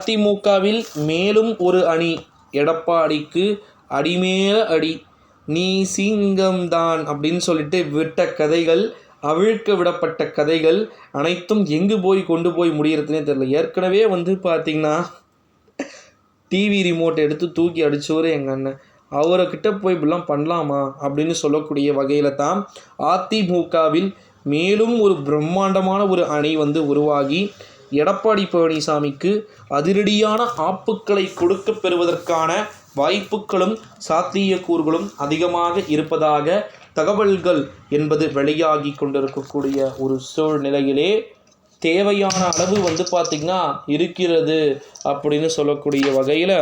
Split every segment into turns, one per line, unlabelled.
அதிமுகவில் மேலும் ஒரு அணி. எடப்பாடிக்கு அடிமேல அடி. நீ சிங்கம்தான் அப்படின்னு சொல்லிட்டு விட்ட கதைகள் அவிழ்க்க விடப்பட்ட கதைகள் அனைத்தும் எங்கு போய் கொண்டு போய் முடியறதுனே தெரியல. ஏற்கனவே வந்து பார்த்தீங்கன்னா டிவி ரிமோட் எடுத்து தூக்கி அடிச்சவர் எங்கள் அண்ணன். அவரை போய் இப்படிலாம் பண்ணலாமா அப்படின்னு சொல்லக்கூடிய வகையில் தான் அதிமுகவில் மேலும் ஒரு பிரம்மாண்டமான ஒரு அணி வந்து உருவாகி எடப்பாடி பழனிசாமிக்கு அதிரடியான ஆப்புக்களை கொடுக்க பெறுவதற்கான வாய்ப்புகளும் சாத்தியக்கூறுகளும் அதிகமாக இருப்பதாக தகவல்கள் என்பது வெளியாகி கொண்டிருக்கக்கூடிய ஒரு சூழ்நிலையிலே தேவையான அளவு வந்து பார்த்திங்கன்னா இருக்கிறது அப்படின்னு சொல்லக்கூடிய வகையில்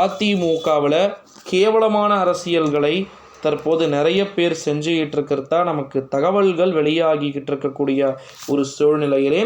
அதிமுகவில் கேவலமான அரசியல்களை தற்போது நிறைய பேர் செஞ்சுக்கிட்டு இருக்கிறதா நமக்கு தகவல்கள் வெளியாகிக்கிட்டு இருக்கக்கூடிய ஒரு சூழ்நிலையிலே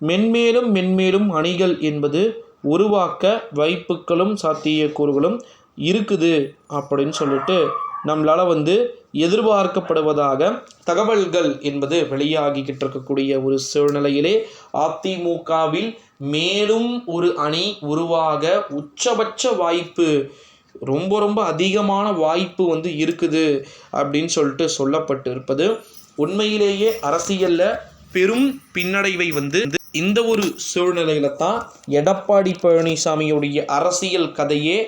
மென்மேலும் மென்மேலும் அணிகள் என்பது உருவாக்க வாய்ப்புகளும் சாத்தியக்கூறுகளும் இருக்குது அப்படின்னு சொல்லிட்டு நம்மளால் வந்து எதிர்பார்க்கப்படுவதாக தகவல்கள் என்பது வெளியாகிக்கிட்டு இருக்கக்கூடிய ஒரு சூழ்நிலையிலே அதிமுகவில் மேலும் ஒரு அணி உருவாக உச்சபட்ச வாய்ப்பு ரொம்ப ரொம்ப அதிகமான வாய்ப்பு வந்து இருக்குது அப்படின்னு சொல்லிட்டு சொல்லப்பட்டு இருப்பது உண்மையிலேயே அரசியலில் பெரும் பின்னடைவை வந்து இந்த ஒரு சூழ்நிலையில தான் எடப்பாடி பழனிசாமியுடைய அரசியல் கதையே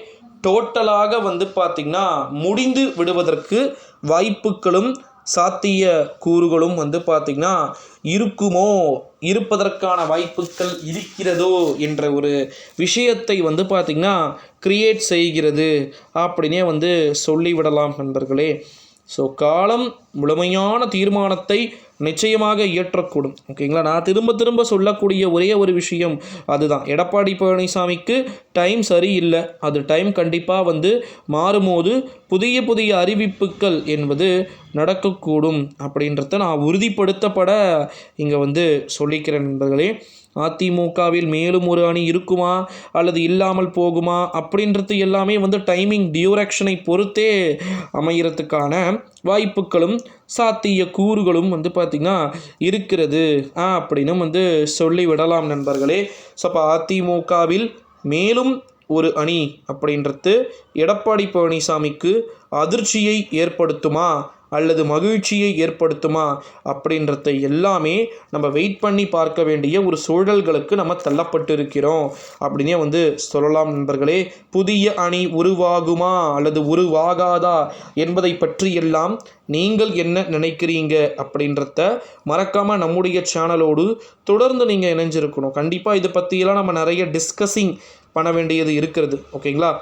டோட்டலாக வந்து பார்த்திங்கன்னா முடிந்து விடுவதற்கு வாய்ப்புகளும் சாத்திய கூறுகளும் வந்து பார்த்திங்கன்னா இருக்குமோ இருப்பதற்கான வாய்ப்புகள் இருக்கிறதோ என்ற ஒரு விஷயத்தை வந்து பார்த்திங்கன்னா கிரியேட் செய்கிறது அப்படின்னே வந்து சொல்லிவிடலாம் நண்பர்களே. ஸோ காலம் முழுமையான தீர்மானத்தை நிச்சயமாக இயற்றக்கூடும். ஓகேங்களா? நான் திரும்ப திரும்ப சொல்லக்கூடிய ஒரே ஒரு விஷயம் அதுதான். எடப்பாடி பழனிசாமிக்கு டைம் சரியில்லை. அது டைம் கண்டிப்பாக வந்து மாறும்போது புதிய புதிய அறிவிப்புகள் என்பது நடக்கக்கூடும் அப்படின்றத நான் உறுதிப்படுத்தப்பட இங்கே வந்து சொல்லிக்கிறேன் நண்பர்களே. அதிமுகவில் மேலும் ஒரு அணி இருக்குமா? அல்லது இல்லாமல் போகுமா? அப்படின்றது எல்லாமே வந்து டைமிங் டியூரக்ஷனை பொறுத்தே அமைகிறதுக்கான வாய்ப்புகளும் சாத்திய கூறுகளும் வந்து பார்த்திங்கன்னா இருக்கிறது. அப்படின்னு வந்து சொல்லி விடலாம் நண்பர்களே. ஸோ அப்போ அதிமுகவில் மேலும் ஒரு அணி அப்படின்றது எடப்பாடி பழனிசாமிக்கு அதிர்ச்சியை ஏற்படுத்துமா? அல்லது மகிழ்ச்சியை ஏற்படுத்துமா அப்படின்றத எல்லாமே நம்ம வெயிட் பண்ணி பார்க்க வேண்டிய ஒரு சூழல்களுக்கு நம்ம தள்ளப்பட்டு இருக்கிறோம் அப்படின்னே வந்து சொல்லலாம் நண்பர்களே புதிய அணி உருவாகுமா அல்லது உருவாகாதா என்பதை பற்றியெல்லாம் நீங்கள் என்ன நினைக்கிறீங்க அப்படின்றத மறக்காமல் நம்முடைய சேனலோடு தொடர்ந்து நீங்கள் இணைஞ்சிருக்கணும். கண்டிப்பாக இதை பற்றியெல்லாம் நம்ம நிறைய டிஸ்கஸிங் பண்ண வேண்டியது இருக்கிறது. ஓகேங்களா